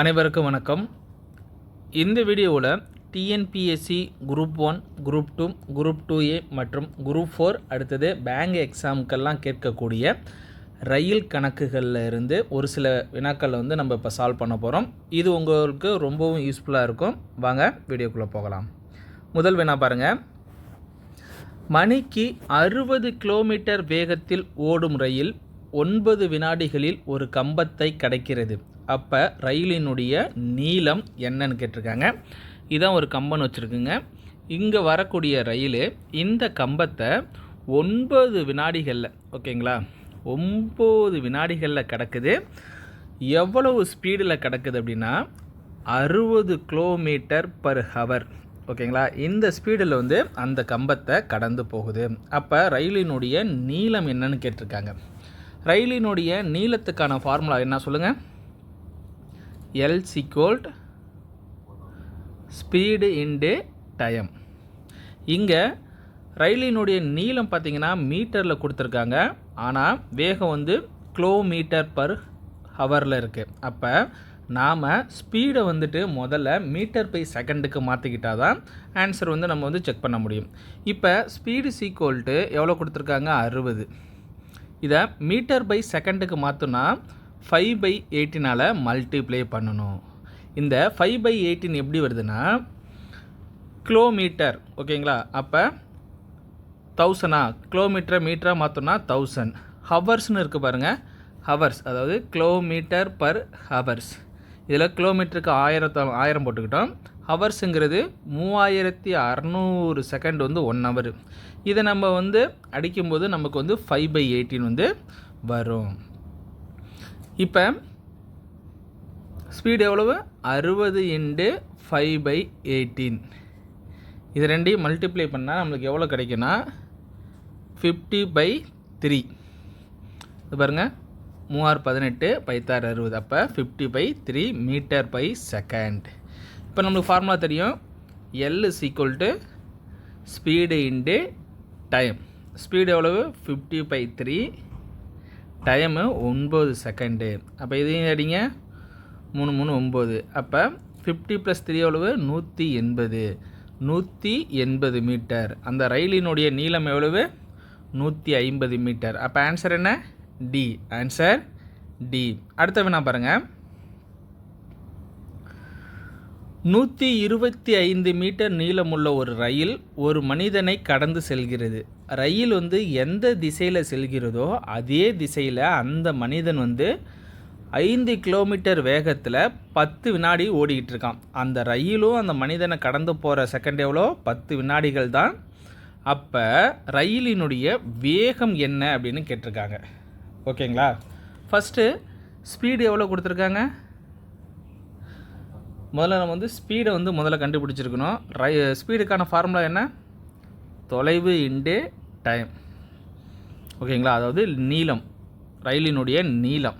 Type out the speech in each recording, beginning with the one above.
அனைவருக்கும் வணக்கம். இந்த வீடியோவில் TNPSC group one group two group two A மற்றும் குரூப் ஃபோர் அடுத்தது பேங்க் எக்ஸாமுக்கெல்லாம் கேட்கக்கூடிய ரயில் கணக்குகளில் இருந்து ஒரு சில வினாக்களை வந்து நம்ம இப்போ சால்வ் பண்ண போகிறோம் இது உங்களுக்கு ரொம்பவும் யூஸ்ஃபுல்லாக இருக்கும். வாங்க வீடியோக்குள்ளே போகலாம். முதல் வினா பாருங்கள் மணிக்கு அறுபது கிலோமீட்டர் வேகத்தில் ஓடும் ரயில் ஒன்பது வினாடிகளில் ஒரு கம்பத்தை கடக்கிறது. அப்போ ரயிலினுடைய நீளம் என்னன்னு கேட்டிருக்காங்க. இதான் ஒரு கம்பன் வச்சுருக்குங்க. இங்கே வரக்கூடிய ரயில் இந்த கம்பத்தை ஒன்பது வினாடிகளில் ஓகேங்களா? ஒம்பது வினாடிகளில் கிடக்குது. எவ்வளவு ஸ்பீடில் கிடக்குது அப்படின்னா அறுபது கிலோமீட்டர் பர் ஹவர் ஓகேங்களா? இந்த ஸ்பீடில் வந்து அந்த கம்பத்தை கடந்து போகுது. அப்போ ரயிலினுடைய நீளம் என்னன்னு கேட்டிருக்காங்க. ரயிலினுடைய நீளத்துக்கான ஃபார்முலா என்ன சொல்லுங்கள் L equal to speed into time இங்கே ரயிலினுடைய நீளம் பார்த்தீங்கன்னா மீட்டரில் கொடுத்துருக்காங்க. ஆனால் வேகம் வந்து கிலோமீட்டர் பர் ஹவரில் இருக்குது அப்போ நாம் ஸ்பீடை வந்துட்டு முதல்ல மீட்டர் பை செகண்டுக்கு மாற்றிக்கிட்டா தான் ஆன்சர் வந்து நம்ம வந்து செக் பண்ண முடியும். இப்போ ஸ்பீடு சீக்வல்ட்டு எவ்வளோ கொடுத்துருக்காங்க? அறுபது. இதை மீட்டர் பை செகண்டுக்கு மாற்றினா ஃபைவ் பை எயிட்டினால் மல்டிப்ளை பண்ணணும். இந்த ஃபைவ் பை எயிட்டின் எப்படி வருதுன்னா கிலோமீட்டர் ஓகேங்களா? அப்போ தௌசண்டா கிலோமீட்டரை மீட்டராக மாற்றோன்னா தௌசண்ட் ஹவர்ஸ்னு இருக்குது பாருங்கள் ஹவர்ஸ் அதாவது கிலோமீட்டர் பர் ஹவர்ஸ் இதில் கிலோமீட்டருக்கு ஆயிரத்த ஆயிரம் போட்டுக்கிட்டோம். ஹவர்ஸுங்கிறது மூவாயிரத்தி அறநூறு செகண்ட் வந்து ஒன் ஹவர் இதை நம்ம வந்து அடிக்கும்போது நமக்கு வந்து ஃபைவ் பை எயிட்டின் வந்து வரும். இப்போ ஸ்பீடு எவ்வளவு? அறுபது இன்டு ஃபைவ் பை எயிட்டீன் இது ரெண்டையும் மல்டிப்ளை பண்ணால் நம்மளுக்கு எவ்வளோ கிடைக்குன்னா ஃபிஃப்டி பை த்ரீ இது பாருங்கள் மூவாறு பதினெட்டு பைத்தாறு அறுபது. அப்போ fifty by three metre by second இப்போ நம்மளுக்கு ஃபார்முலா தெரியும். L is equal to speed into time speed எவ்வளவு? ஃபிஃப்டி பை த்ரீ டைமு ஒன்பது செகண்டு. அப்போ இதையும் அடிங்க மூணு மூணு ஒம்பது அப்போ ஃபிஃப்டி ப்ளஸ் த்ரீ எவ்வளவு? நூற்றி எண்பது. நூற்றி எண்பது மீட்டர். அந்த ரயிலினுடைய நீளம் எவ்வளவு? நூற்றி ஐம்பது மீட்டர். அப்போ ஆன்சர் என்ன? டி ஆன்சர் டி அடுத்த வினா பாருங்கள் நூற்றி இருபத்தி ஐந்து மீட்டர் நீளமுள்ள ஒரு ரயில் ஒரு மனிதனை கடந்து செல்கிறது. ரயில் வந்து எந்த திசையில் செல்கிறதோ அதே திசையில் அந்த மனிதன் வந்து ஐந்து கிலோமீட்டர் வேகத்தில் பத்து வினாடி ஓடிக்கிட்டு இருக்கான். அந்த ரயிலும் அந்த மனிதனை கடந்து போகிற செகண்ட் எவ்வளோ? பத்து வினாடிகள் தான். அப்போ ரயிலினுடைய வேகம் என்ன அப்படின்னு கேட்டிருக்காங்க. ஓகேங்களா? ஃபஸ்ட்டு ஸ்பீடு எவ்வளோ கொடுத்துருக்காங்க? முதல்ல நம்ம வந்து ஸ்பீடை வந்து முதல்ல கண்டுபிடிச்சிருக்கணும். ரை ஸ்பீடுக்கான ஃபார்முலா என்ன? தொலைவு இன்டு டைம். ஓகேங்களா? அதாவது நீளம். ரயிலினுடைய நீளம்.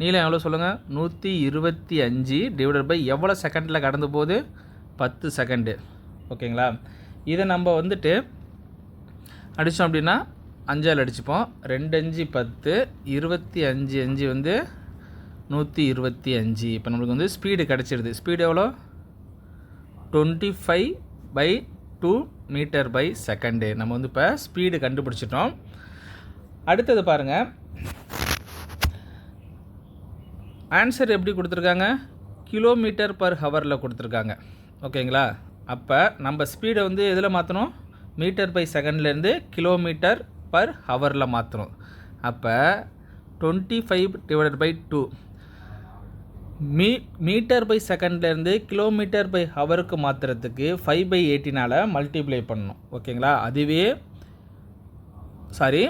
நீளம் எவ்வளோ சொல்லுங்கள் நூற்றி இருபத்தி அஞ்சு டிவைடட் பை எவ்வளோ செகண்டில் கடந்து போகுது? பத்து செகண்டு ஓகேங்களா? இதை நம்ம வந்துட்டு அடித்தோம் அப்படின்னா அஞ்சால் அடிச்சுப்போம். ரெண்டு அஞ்சு பத்து இருபத்தி அஞ்சு அஞ்சு வந்து நூற்றி இருபத்தி அஞ்சு. இப்போ நம்மளுக்கு வந்து ஸ்பீடு கிடச்சிருது. ஸ்பீடு எவ்வளோ twenty five by two metre by second. நம்ம வந்து இப்போ ஸ்பீடு கண்டுபிடிச்சிட்டோம். அடுத்தது பாருங்கள் ஆன்சர் எப்படி கொடுத்துருக்காங்க? கிலோமீட்டர் பர் ஹவரில் கொடுத்துருக்காங்க. ஓகேங்களா? அப்போ நம்ம ஸ்பீடை வந்து எதில் மாற்றணும் மீட்டர் பை செகண்ட்லேருந்து கிலோமீட்டர் பர் ஹவரில் மாற்றணும் அப்போ twenty five divided by two me metre by செகண்ட்லேருந்து கிலோமீட்டர் பை ஹவருக்கு மாற்றுறதுக்கு ஃபைவ் பை எயிட்டினால் மல்டிப்ளை பண்ணணும். ஓகேங்களா? அதுவே சாரி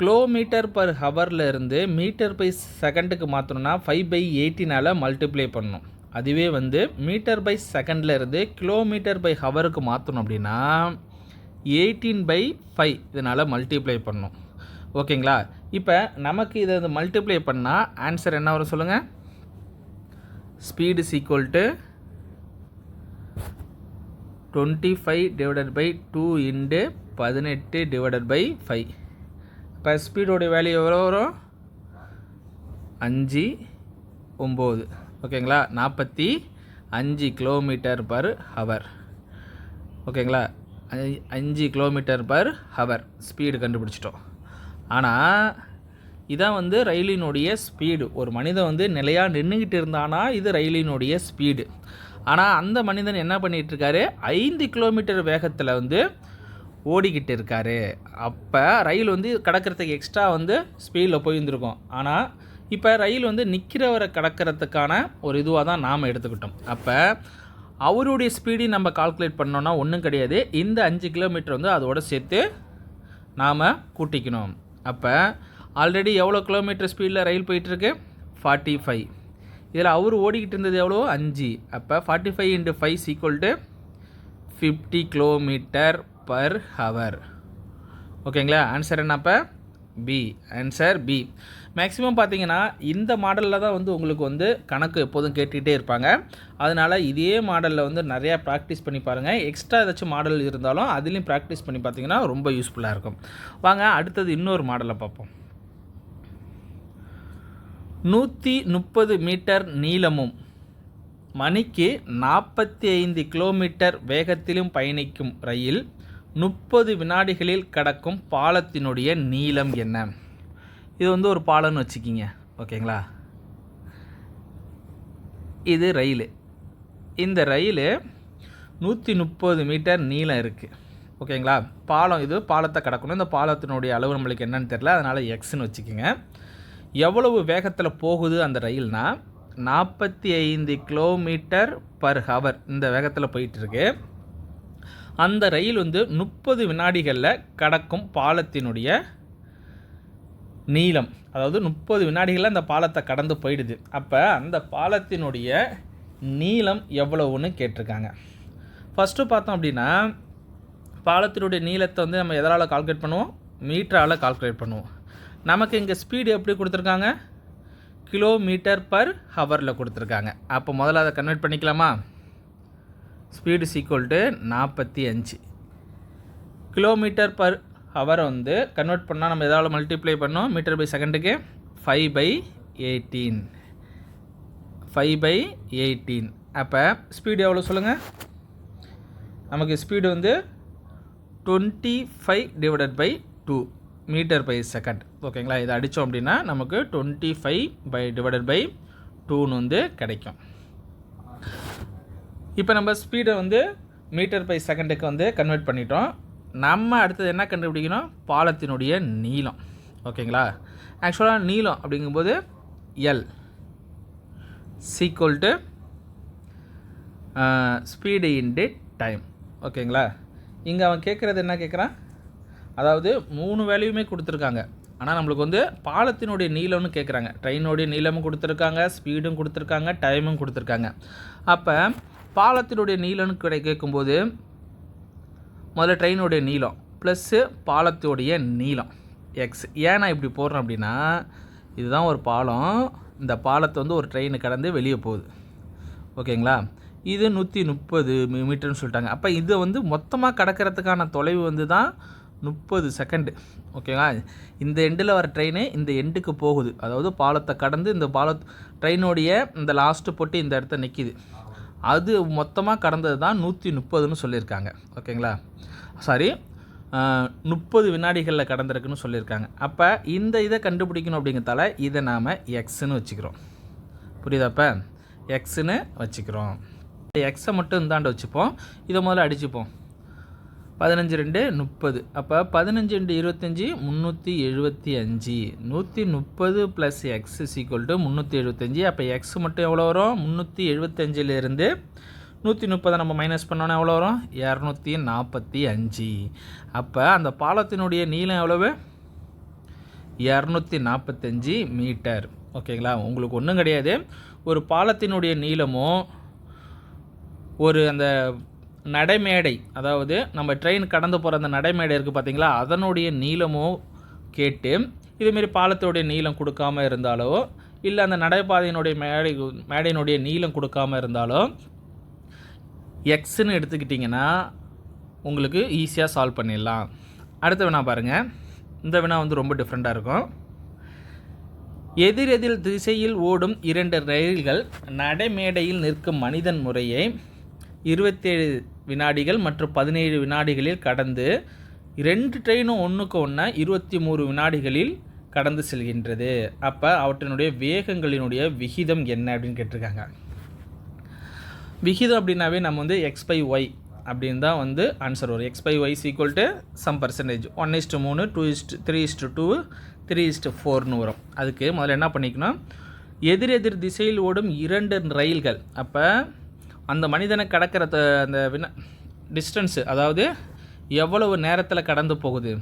கிலோமீட்டர் பர் ஹவர்லேருந்து மீட்டர் பை செகண்டுக்கு மாற்றணும்னா ஃபைவ் பை எயிட்டினால் மல்டிப்ளை பண்ணணும். அதுவே வந்து மீட்டர் பை செகண்ட்லேருந்து கிலோமீட்டர் பை ஹவருக்கு மாற்றணும் அப்படின்னா எயிட்டீன் பை ஃபைவ் இதனால் மல்டிப்ளை பண்ணணும். ஓகேங்களா? இப்போ நமக்கு இதை மல்டிப்ளை பண்ணால் ஆன்சர் என்ன வரும் சொல்லுங்கள் speed is equal to twenty five divided by two into பதினெட்டு டிவைடட் பை ஃபைவ் இப்போ ஸ்பீடோடைய வேல்யூ எவ்வளோ வரும்? அஞ்சு ஒம்பது ஓகேங்களா நாற்பத்தி அஞ்சு கிலோமீட்டர் பர் ஹவர் ஓகேங்களா அஞ்சு- அஞ்சு கிலோமீட்டர் பர் ஹவர் ஸ்பீடு கண்டுபிடிச்சிட்டோம். ஆனால் இதான் வந்து ரயிலினுடைய ஸ்பீடு. ஒரு மனிதன் வந்து நிலையாக நின்றுக்கிட்டு இருந்தானா இது ரயிலினுடைய ஸ்பீடு. ஆனால் அந்த மனிதன் என்ன பண்ணிட்டு இருக்காரு ஐந்து கிலோமீட்டர் வேகத்தில் வந்து ஓடிக்கிட்டு இருக்காரு. அப்போ ரயில் வந்து கடக்கிறதுக்கு எக்ஸ்ட்ரா வந்து ஸ்பீடில் போயிருந்துருக்கும். ஆனால் இப்போ ரயில் வந்து நிற்கிறவரை கடக்கிறதுக்கான ஒரு இதுவாக தான் நாம் எடுத்துக்கிட்டோம். அப்போ அவருடைய ஸ்பீடி நம்ம கால்குலேட் பண்ணோன்னா ஒன்றும் கிடையாது. இந்த அஞ்சு கிலோமீட்டர் வந்து அதோட சேர்த்து நாம் கூட்டிக்கணும். அப்போ ஆல்ரெடி எவ்வளோ கிலோமீட்டர் ஸ்பீடில் ரயில் போயிட்டுருக்கு? ஃபார்ட்டி ஃபைவ் இதில் அவர் ஓடிக்கிட்டு இருந்தது எவ்வளோ? அஞ்சு. அப்போ forty five into five is equal to fifty kilometre per hour ஓகேங்களா ஆன்சர் என்ன அப்போ? பி ஆன்சர் பி மேக்ஸிமம் பார்த்தீங்கன்னா இந்த மாடலில் தான் வந்து உங்களுக்கு வந்து கணக்கு எப்போதும் கேட்டுக்கிட்டே இருப்பாங்க. அதனால் இதே மாடலில் வந்து நிறையா ப்ராக்டிஸ் பண்ணி பாருங்கள் எக்ஸ்ட்ரா ஏதாச்சும் மாடல் இருந்தாலும் அதுலேயும் ப்ராக்டிஸ் பண்ணி பார்த்தீங்கன்னா ரொம்ப யூஸ்ஃபுல்லாக இருக்கும். வாங்க அடுத்தது இன்னொரு மாடலை பார்ப்போம். நூற்றி முப்பது மீட்டர் நீளமும் மணிக்கு நாற்பத்தி ஐந்து கிலோமீட்டர் வேகத்திலும் பயணிக்கும் ரயில் முப்பது வினாடிகளில் கடக்கும் பாலத்தினுடைய நீளம் என்ன? இது வந்து ஒரு பாலம்னு வச்சுக்கிங்க ஓகேங்களா? இது ரயில். இந்த ரயில் நூற்றி முப்பது மீட்டர் நீளம் இருக்குது ஓகேங்களா? பாலம் இது பாலத்தை கடக்கணும். இந்த பாலத்தினுடைய அளவு நம்மளுக்கு என்னன்னு தெரில அதனால் எக்ஸ்னு வச்சுக்கோங்க. எவ்வளவு வேகத்தில் போகுது அந்த ரயில்னா நாற்பத்தி ஐந்து கிலோமீட்டர் பர் ஹவர் இந்த வேகத்தில் போயிட்டுருக்கு. அந்த ரயில் வந்து முப்பது வினாடிகளில் கடக்கும் பாலத்தினுடைய நீளம். அதாவது முப்பது வினாடிகளில் அந்த பாலத்தை கடந்து போயிடுது. அப்போ அந்த பாலத்தினுடைய நீளம் எவ்வளவுன்னு கேட்டிருக்காங்க. ஃபஸ்ட்டு பார்த்தோம் அப்படின்னா பாலத்தினுடைய நீளத்தை வந்து நம்ம எதனால் கால்குலேட் பண்ணுவோம்? மீட்டரால் கால்குலேட் பண்ணுவோம். நமக்கு இங்கே ஸ்பீடு எப்படி கொடுத்துருக்காங்க? கிலோமீட்டர் பர் ஹவரில் கொடுத்துருக்காங்க. அப்போ முதல்ல அதை கன்வெர்ட் பண்ணிக்கலாமா? ஸ்பீடு சீக்குவல் டு நாற்பத்தி அஞ்சு. கிலோமீட்டர் பர் ஹவர் வந்து கன்வெர்ட் பண்ணால் நம்ம எதாவது மல்டிப்ளை பண்ணோம்? மீட்டர் பை செகண்டுக்கு five by eighteen five by eighteen அப்போ ஸ்பீடு எவ்வளோ சொல்லுங்கள் நமக்கு ஸ்பீடு வந்து twenty five divided by two metre by second ஓகேங்களா இதை அடித்தோம் அப்படின்னா நமக்கு twenty five by divided by டூன்னு வந்து கிடைக்கும். இப்போ நம்ம ஸ்பீடை வந்து மீட்டர் பை செகண்டுக்கு வந்து கன்வெர்ட் பண்ணிட்டோம். நம்ம அடுத்தது என்ன கண்டுபிடிக்கணும்? பாலத்தினுடைய நீளம். ஓகேங்களா ஆக்சுவலாக நீளம் அப்படிங்கும்போது L is equal to speed into time ஓகேங்களா இங்கே அவன் கேட்குறது என்ன கேட்குறான் அதாவது மூணு வேல்யூமே கொடுத்துருக்காங்க. ஆனால் நம்மளுக்கு வந்து பாலத்தினுடைய நீளம்னு கேட்குறாங்க ட்ரெயினுடைய நீளமும் கொடுத்துருக்காங்க ஸ்பீடும் கொடுத்துருக்காங்க டைமும் கொடுத்துருக்காங்க. அப்போ பாலத்தினுடைய நீளம்னு கிடை கேட்கும்போது முதல்ல ட்ரெயினுடைய நீளம் ப்ளஸ்ஸு பாலத்தோடைய நீளம் எக்ஸ் ஏன் நான் இப்படி போடுறேன் அப்படின்னா இதுதான் ஒரு பாலம். இந்த பாலத்தை வந்து ஒரு ட்ரெயின் கடந்து வெளியே போகுது. ஓகேங்களா? இது நூற்றி முப்பது மீட்டர்னு சொல்லிட்டாங்க. அப்போ இதை வந்து மொத்தமாக கடக்கிறதுக்கான தொலைவு வந்து தான் முப்பது செகண்டு ஓகேவா இந்த எண்டில் வர ட்ரெயினு இந்த எண்டுக்கு போகுது. அதாவது பாலத்தை கடந்து இந்த பால ட்ரெயினுடைய இந்த லாஸ்ட்டு போட்டு இந்த இடத்த நிற்கிது அது மொத்தமாக கடந்தது தான் நூற்றி முப்பதுன்னு சொல்லியிருக்காங்க. ஓகேங்களா சாரி முப்பது வினாடிகளில் கடந்திருக்குன்னு சொல்லியிருக்காங்க. அப்போ இந்த இதை கண்டுபிடிக்கணும் அப்படிங்கிறதால இதை நாம் எக்ஸ்ன்னு வச்சுக்கிறோம். புரியுதாப்ப எக்ஸ்ன்னு வச்சுக்கிறோம். எக்ஸை மட்டும் இந்தாண்டு வச்சுப்போம். இதை முதல்ல அடிச்சுப்போம். பதினஞ்சு ரெண்டு முப்பது. அப்போ பதினஞ்சு ரெண்டு இருபத்தஞ்சி முந்நூற்றி எழுபத்தி அஞ்சு. நூற்றி முப்பது ப்ளஸ் எக்ஸ் சீக்குவல் டு முந்நூற்றி எழுபத்தஞ்சி அப்போ எக்ஸ் மட்டும் எவ்வளோ வரும்? முந்நூற்றி எழுபத்தஞ்சிலேருந்து நூற்றி முப்பதை நம்ம மைனஸ் பண்ணோன்னா எவ்வளோ வரும்? இரநூத்தி நாற்பத்தி அஞ்சு. அப்போ அந்த பாலத்தினுடைய நீளம் எவ்வளவு? இரநூத்தி நாற்பத்தஞ்சு மீட்டர். ஓகேங்களா உங்களுக்கு ஒன்றும் கிடையாது. ஒரு பாலத்தினுடைய நீளமும் ஒரு அந்த நடைமேடை அதாவது நம்ம ட்ரெயின் கடந்து போகிற அந்த நடைமேடை இருக்குது பார்த்தீங்களா அதனுடைய நீளமும் கேட்டு இதுமாரி பாலத்தோடைய நீளம் கொடுக்காம இருந்தாலோ இல்லை அந்த நடைபாதையினுடைய மேடை மேடையினுடைய நீளம் கொடுக்காம இருந்தாலோ எக்ஸ்ன்னு எடுத்துக்கிட்டிங்கன்னா உங்களுக்கு ஈஸியாக சால்வ் பண்ணிடலாம். அடுத்த வினா பாருங்கள் இந்த வினா வந்து ரொம்ப டிஃப்ரெண்ட்டாக இருக்கும். எதிரெதிர் திசையில் ஓடும் இரண்டு ரயில்கள் நடைமேடையில் நிற்கும் மனிதன் முறையை இருபத்தேழு வினாடிகள் மற்றும் பதினேழு வினாடிகளில் கடந்து ரெண்டு ட்ரெயினும் ஒன்றுக்கு ஒன்றா இருபத்தி மூணு வினாடிகளில் கடந்து செல்கின்றது. அப்போ அவற்றினுடைய வேகங்களினுடைய விகிதம் என்ன அப்படின்னு கேட்டிருக்காங்க. விகிதம் அப்படின்னாவே நம்ம வந்து எக்ஸ் பை ஒய் அப்படின்னு தான் வந்து ஆன்சர் வரும். X by Y equal to sum percentage one is to மூணு two is to three is to two three is to ஃபோர்னு வரும். அதுக்கு முதல்ல என்ன பண்ணிக்கணும்? எதிரெதிர் திசையில் ஓடும் இரண்டு ரயில்கள் அப்போ அந்த மனிதனை கடக்கிற த- அந்த வின டிஸ்டன்ஸு அதாவது எவ்வளவு நேரத்தில் கடந்து போகுது?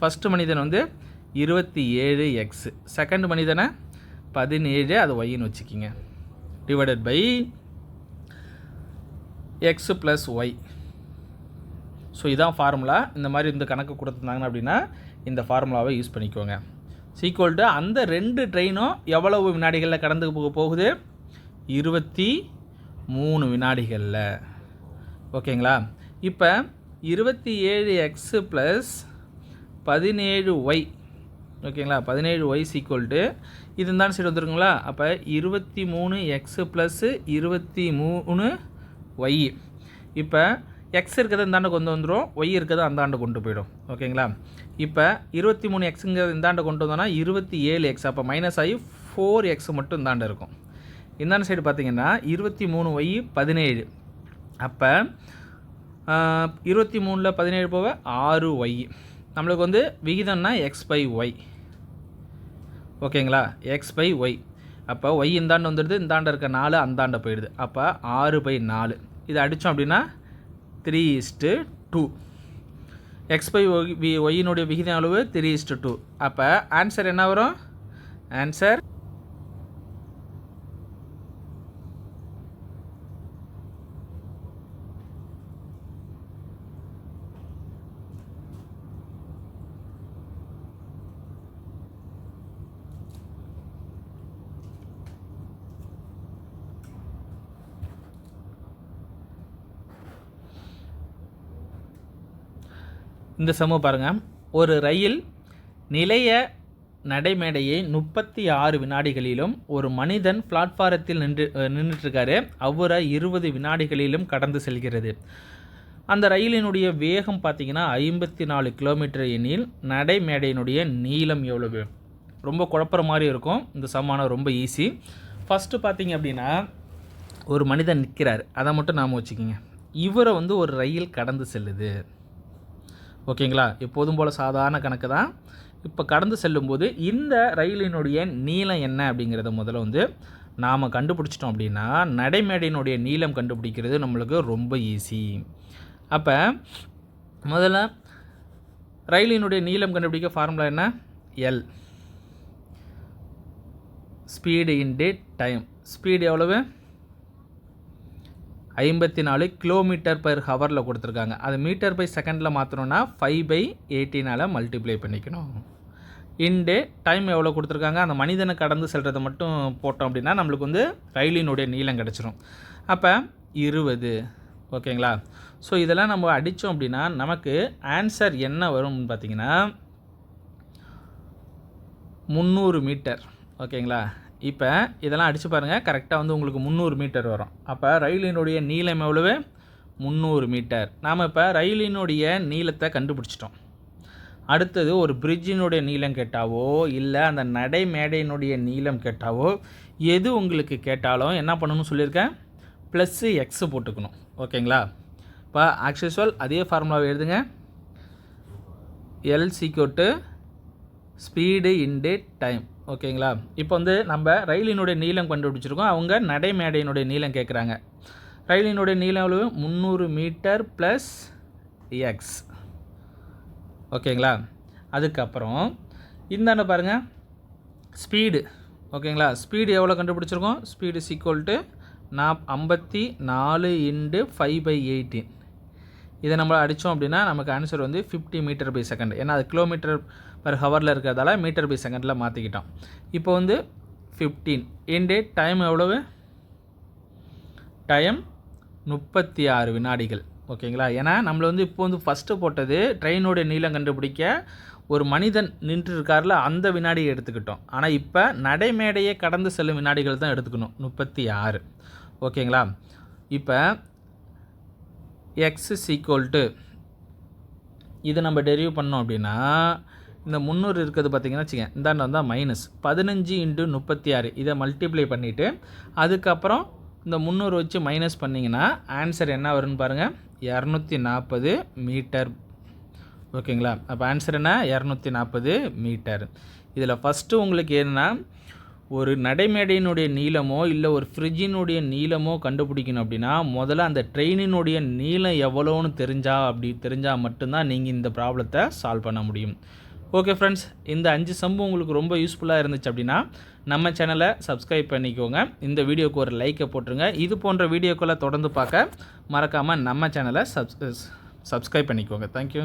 ஃபஸ்ட்டு மனிதன் வந்து இருபத்தி ஏழு எக்ஸு செகண்ட் மனிதனை பதினேழு அது ஒய்ன்னு வச்சுக்கிங்க. Divided by X plus Y so இதான் ஃபார்முலா இந்த மாதிரி இந்த கணக்கு கொடுத்துருந்தாங்க அப்படின்னா இந்த ஃபார்முலாவை யூஸ் பண்ணிக்கோங்க. சீக்வல் டு அந்த ரெண்டு ட்ரெயினும் எவ்வளவு வினாடிகளில் கடந்து போக போகுது? இருபத்தி மூணு வினாடிகளில். ஓகேங்களா? இப்போ இருபத்தி ஏழு எக்ஸு ப்ளஸ் பதினேழு ஒய் ஓகேங்களா? பதினேழு ஒய் சீக்வல் டு இது தான் சைடு வந்துருங்களா? அப்போ இருபத்தி மூணு எக்ஸு ப்ளஸ்ஸு இருபத்தி மூணு ஒய் இப்போ எக்ஸ் இருக்கிறத இந்தாண்டு கொண்டு வந்துடும் ஒய் இருக்கிறத அந்தாண்டு கொண்டு போயிடும். ஓகேங்களா? இப்போ இருபத்தி மூணு எக்ஸுங்கிறது இந்தாண்டு கொண்டு வந்தோன்னா இருபத்தி ஏழு எக்ஸ் அப்போ மைனஸ் ஆகி ஃபோர் எக்ஸ் மட்டும் இந்தாண்டு இருக்கும். இந்தாண்ட சைடு பார்த்தீங்கன்னா இருபத்தி மூணு ஒய் பதினேழு. அப்போ இருபத்தி மூணில் பதினேழு போக ஆறு ஒய் நம்மளுக்கு வந்து விகிதம்னா எக்ஸ் பை ஒய் ஓகேங்களா எக்ஸ் பை ஒய் அப்போ ஒய் இந்தாண்டு வந்துடுது இந்தாண்ட இருக்க நாலு அந்தாண்ட போயிடுது. அப்போ ஆறு பை நாலு. இதை அடித்தோம் அப்படின்னா three is to two X by Y ஒய்யினுடைய விகிதம் அளவு த்ரீ இஸ்ட்டு டூ அப்போ ஆன்சர் என்ன வரும்? ஆன்சர் இந்த சமூக பாருங்கள் ஒரு ரயில் நிலைய நடைமேடையை முப்பத்தி ஆறு வினாடிகளிலும் ஒரு மனிதன் பிளாட்ஃபாரத்தில் நின்று நின்றுட்டுருக்காரு. அவரை இருபது வினாடிகளிலும் கடந்து செல்கிறது. அந்த ரயிலினுடைய வேகம் பார்த்திங்கன்னா ஐம்பத்தி நாலு கிலோமீட்டர் எண்ணில் நடைமேடையினுடைய நீளம் எவ்வளவு? ரொம்ப குழப்புற மாதிரி இருக்கும். இந்த சமானம் ரொம்ப ஈஸி ஃபஸ்ட்டு பார்த்திங்க அப்படின்னா ஒரு மனிதன் நிற்கிறார் அதை மட்டும் நாம் வச்சுக்கோங்க. இவரை வந்து ஒரு ரயில் கடந்து செல்லுது. ஓகேங்களா? எப்போதும் போல் சாதாரண கணக்கு தான். இப்போ கடந்து செல்லும்போது இந்த ரயிலினுடைய நீளம் என்ன அப்படிங்கிறத முதல்ல வந்து நாம் கண்டுபிடிச்சிட்டோம் அப்படின்னா நடைமேடையினுடைய நீளம் கண்டுபிடிக்கிறது நம்மளுக்கு ரொம்ப ஈஸி அப்போ முதல்ல ரயிலினுடைய நீளம் கண்டுபிடிக்க ஃபார்முலா என்ன? L speed into time speed எவ்வளவு? ஐம்பத்தி நாலு கிலோமீட்டர் பர் ஹவரில் கொடுத்துருக்காங்க. அது மீட்டர் பை செகண்டில் மாற்றணும்னா ஃபைவ் பை எயிட்டினால் மல்டிப்ளை பண்ணிக்கணும். இன்டே டைம் எவ்வளோ கொடுத்துருக்காங்க? அந்த மனிதனை கடந்து செல்கிறத மட்டும் போட்டோம் அப்படின்னா நம்மளுக்கு வந்து ரயிலினுடைய நீளம் கிடச்சிரும். அப்போ இருபது. ஓகேங்களா? ஸோ இதெல்லாம் நம்ம அடித்தோம் அப்படின்னா நமக்கு ஆன்சர் என்ன வரும்னு பார்த்தீங்கன்னா முந்நூறு மீட்டர் ஓகேங்களா? இப்போ இதெல்லாம் அடித்து பாருங்கள் கரெக்டாக வந்து உங்களுக்கு முந்நூறு மீட்டர் வரும். அப்போ ரயிலினுடைய நீளம் எவ்வளவு? முந்நூறு மீட்டர். நாம் இப்போ ரயிலினுடைய நீளத்தை கண்டுபிடிச்சிட்டோம். அடுத்தது ஒரு பிரிட்ஜினுடைய நீளம் கேட்டாவோ இல்லை அந்த நடை மேடையினுடைய நீளம் கேட்டாவோ எது உங்களுக்கு கேட்டாலும் என்ன பண்ணணும்னு சொல்லியிருக்கேன் ப்ளஸ்ஸு எக்ஸு போட்டுக்கணும். ஓகேங்களா இப்போ ஆக்சுவல் அதே ஃபார்முலாவை எழுதுங்க. எல் சீக்கோட்டு ஸ்பீடு இன்டு டைம். ஓகேங்களா? இப்போ வந்து நம்ம ரயிலினுடைய நீளம் கண்டுபிடிச்சிருக்கோம். அவங்க நடைமேடையினுடைய நீளம் கேட்குறாங்க ரயிலினுடைய நீளம் அளவு முந்நூறு மீட்டர் ப்ளஸ் எக்ஸ் ஓகேங்களா? அதுக்கப்புறம் இந்தாண்ட பாருங்கள் ஸ்பீடு. ஓகேங்களா? ஸ்பீடு எவ்வளோ கண்டுபிடிச்சிருக்கோம்? ஸ்பீடு சீக்வல் டு ஐம்பத்தி நாலு இன்டு ஃபைவ் பை எயிட்டீன் இதை நம்ம அடித்தோம் அப்படின்னா நமக்கு ஆன்சர் வந்து ஃபிஃப்டி மீட்டர் பை செகண்ட் ஏன்னா அது கிலோமீட்டர் பர் ஹவரில் இருக்கிறதால மீட்டர் பை செகண்டில் மாற்றிக்கிட்டோம் இப்போ வந்து ஃபிஃப்டீன் இன்டு டைம் எவ்வளவு? டைம் முப்பத்தி ஆறு வினாடிகள். ஓகேங்களா? ஏன்னா நம்மளை வந்து இப்போ வந்து ஃபஸ்ட்டு போட்டது ட்ரெயினோட நீளம் கண்டுபிடிக்க ஒரு மனிதன் நின்று இருக்கார்ல அந்த வினாடியை எடுத்துக்கிட்டோம். ஆனால் இப்போ நடைமேடையை கடந்து செல்லும் வினாடிகள் தான் எடுத்துக்கணும். முப்பத்தி ஆறு ஓகேங்களா? இப்போ எக்ஸ் சீக்வல் டு இதை நம்ம டெரிவ் பண்ணோம் அப்படின்னா இந்த முந்நூறு இருக்கிறது பார்த்தீங்கன்னா வச்சுங்க இந்தாண்ட வந்தால் மைனஸ் பதினஞ்சு இன்ட்டு முப்பத்தி ஆறு. இதை மல்டிப்ளை பண்ணிவிட்டு அதுக்கப்புறம் இந்த முந்நூறு வச்சு மைனஸ் பண்ணிங்கன்னா ஆன்சர் என்ன வரும்னு பாருங்கள் இரநூத்தி நாற்பது மீட்டர் ஓகேங்களா? அப்போ ஆன்சர் என்ன? இரநூத்தி நாற்பது மீட்டர் இதில் ஃபஸ்ட்டு உங்களுக்கு என்னென்னா ஒரு நடைமேடையினுடைய நீளமோ இல்லை ஒரு ஃப்ரிட்ஜினுடைய நீளமோ கண்டுபிடிக்கணும் அப்படின்னா முதல்ல அந்த ட்ரெயினினுடைய நீளம் எவ்வளோன்னு தெரிஞ்சா அப்படி தெரிஞ்சால் மட்டும்தான் நீங்கள் இந்த ப்ராப்ளத்தை சால்வ் பண்ண முடியும். ஓகே ஃப்ரெண்ட்ஸ் இந்த அஞ்சு சம்பு உங்களுக்கு ரொம்ப யூஸ்ஃபுல்லாக இருந்துச்சு அப்படின்னா நம்ம சேனலை சப்ஸ்கிரைப் பண்ணிக்கோங்க. இந்த வீடியோக்கு ஒரு லைக்கை போட்டுருங்க. இது போன்ற வீடியோக்களை தொடர்ந்து பார்க்க மறக்காமல் நம்ம சேனலை சப்ஸ் சப்ஸ்கிரைப் பண்ணிக்கோங்க. தேங்க்யூ